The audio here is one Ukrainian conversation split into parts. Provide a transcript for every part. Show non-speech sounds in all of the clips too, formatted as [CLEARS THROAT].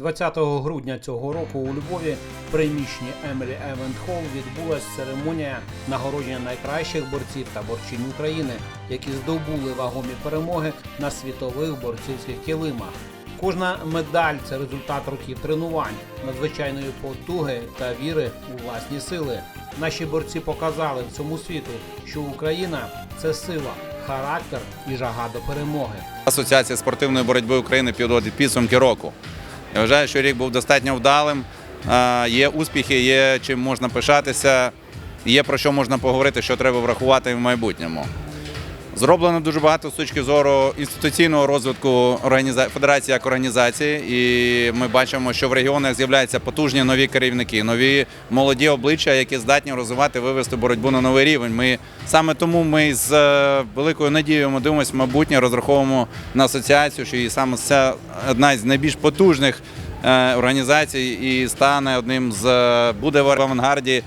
20 грудня цього року у Львові в приміщенні Емілі Евент Холл відбулася церемонія нагородження найкращих борців та борчинь України, які здобули вагомі перемоги на світових борцівських килимах. Кожна медаль це результат років тренувань, надзвичайної потуги та віри у власні сили. Наші борці показали всьому світу, що Україна це сила, характер і жага до перемоги. Асоціація спортивної боротьби України підводить підсумки року. Я вважаю, що рік був достатньо вдалим. Є успіхи, є чим можна пишатися, є про що можна поговорити, що треба врахувати в майбутньому. Зроблено дуже багато з точки зору інституційного розвитку федерації як організації, і ми бачимо, що в регіонах з'являються потужні нові керівники, нові молоді обличчя, які здатні розвивати, вивести боротьбу на новий рівень. Ми саме тому ми з е, великою надією ми дивимося майбутнє, розраховуємо на асоціацію, що і саме це одна з найбільш потужних е, організацій і стане одним з е, буде в авангарді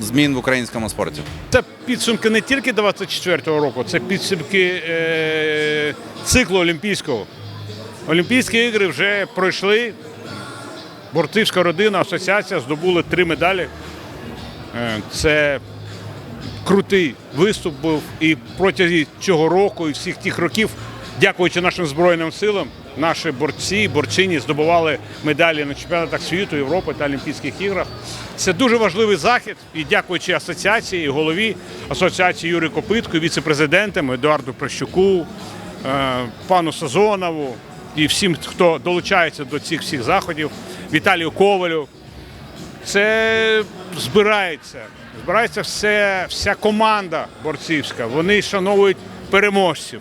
змін в українському спорті. Це підсумки не тільки 24-го року, це підсумки е, циклу Олімпійського. Олімпійські ігри вже пройшли. Борцівська родина, асоціація здобули три медалі. Е, це крутий виступ був. І протягом цього року і всіх тих років, дякуючи нашим Збройним силам, наші борці, борчині здобували медалі на чемпіонатах світу, Європи та Олімпійських іграх. Це дуже важливий захід. І дякуючи асоціації, голові асоціації Юрію Копитку, віце-президентам Едуарду Прощуку, е, пану Сазонову і всім, хто долучається до цих всіх заходів, Віталію Ковалю. Це збирається. Збирається все, вся команда борцівська. Вони шановують переможців.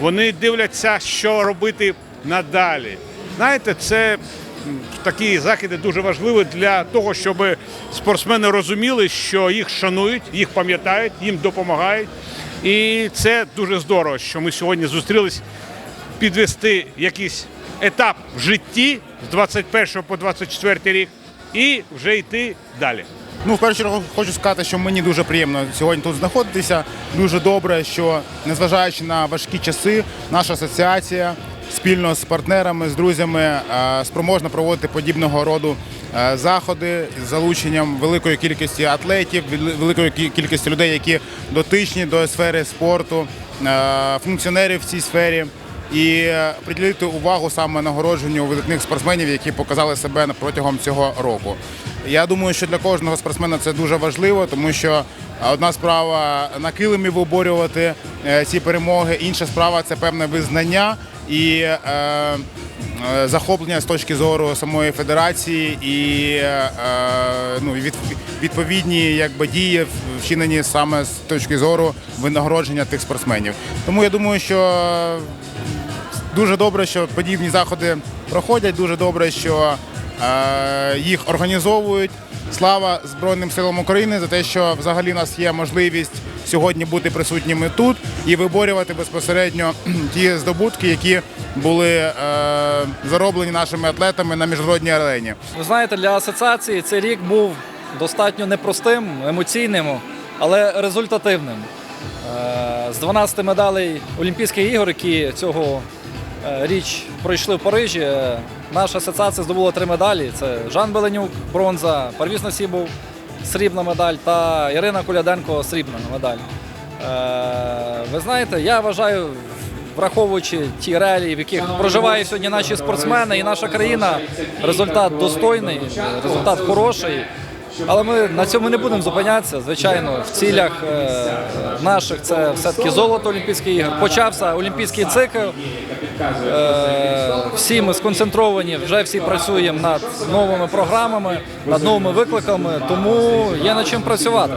Вони дивляться, що робити надалі. Знаєте, це такі заходи дуже важливі для того, щоб спортсмени розуміли, що їх шанують, їх пам'ятають, їм допомагають. І це дуже здорово, що ми сьогодні зустрілись підвести якийсь етап в житті з 21 по 24 рік і вже йти далі. Ну, в першу чергу хочу сказати, що мені дуже приємно сьогодні тут знаходитися. Дуже добре, що незважаючи на важкі часи, наша асоціація спільно з партнерами, з друзями е, спроможна проводити подібного роду е, заходи з залученням великої кількості атлетів, великої кількості людей, які дотичні до сфери спорту, е, функціонерів в цій сфері. І приділити увагу саме нагородженню видатних спортсменів, які показали себе протягом цього року. Я думаю, що для кожного спортсмена це дуже важливо, тому що одна справа на килимі виборювати е, ці перемоги, інша справа це певне визнання і е, е, захоплення з точки зору самої федерації і е, ну, від, відповідні якби, дії вчинені саме з точки зору винагородження тих спортсменів. Тому я думаю, що Дуже добре, що подібні заходи проходять. Дуже добре, що е, їх організовують. Слава Збройним силам України за те, що взагалі у нас є можливість сьогодні бути присутніми тут і виборювати безпосередньо [CLEARS THROAT] ті здобутки, які були е, зароблені нашими атлетами на міжнародній арені. Ви знаєте, для асоціації цей рік був достатньо непростим, емоційним, але результативним. Е, З 12 медалей Олімпійських ігор, які цього е, річ пройшли в Парижі, е, наша асоціація здобула три медалі. Це Жан Беленюк, бронза, Парвіз Насібов, срібна медаль та Ірина Куляденко, срібна медаль. Е, Ви знаєте, я вважаю, враховуючи ті реалії, в яких проживають сьогодні наші спортсмени і наша країна, результат достойний, результат хороший. Але ми на цьому не будемо зупинятися. Звичайно, в цілях е, наших це все-таки золото Олімпійських ігор. Почався олімпійський цикл. Е, всі ми сконцентровані, вже всі працюємо над новими програмами, над новими викликами, тому є над чим працювати.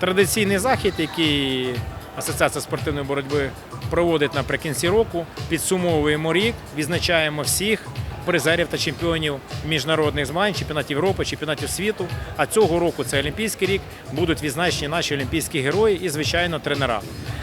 традиційний захід, який Асоціація спортивної боротьби проводить наприкінці року. Підсумовуємо рік, відзначаємо всіх призерів та чемпіонів міжнародних змагань, чемпіонатів Європи, чемпіонатів світу. А цього року це Олімпійський рік. Будуть відзначені наші олімпійські герої і, звичайно, тренера.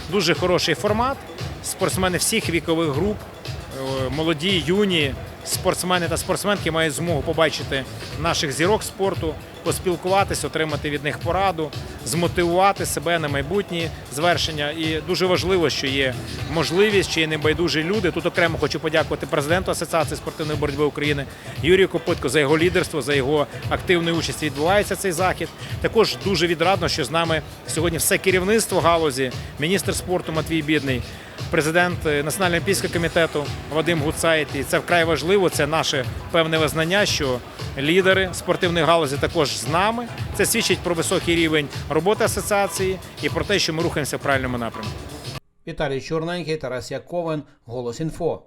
Дуже хороший формат. Спортсмени всіх вікових груп, е, молоді, юні, спортсмени та спортсменки мають змогу побачити наших зірок спорту, поспілкуватися, отримати від них пораду, змотивувати себе на майбутні звершення. І дуже важливо, що є можливість, що є небайдужі люди. Тут окремо хочу подякувати президенту Асоціації спортивної боротьби України Юрію Копитко за його лідерство, за його активну участь. Відбувається цей захід. Також дуже відрадно, що з нами сьогодні все керівництво галузі, міністр спорту Матвій Бідний. Президент е, Національного олімпійського комітету Вадим Гуцайт. І це вкрай важливо. Це наше певне визнання, що лідери спортивної галузі також з нами. Це свідчить про високий рівень роботи асоціації і про те, що ми рухаємося в правильному напрямку. Віталій Чорненький, Тарас Яковин, Голос Інфо.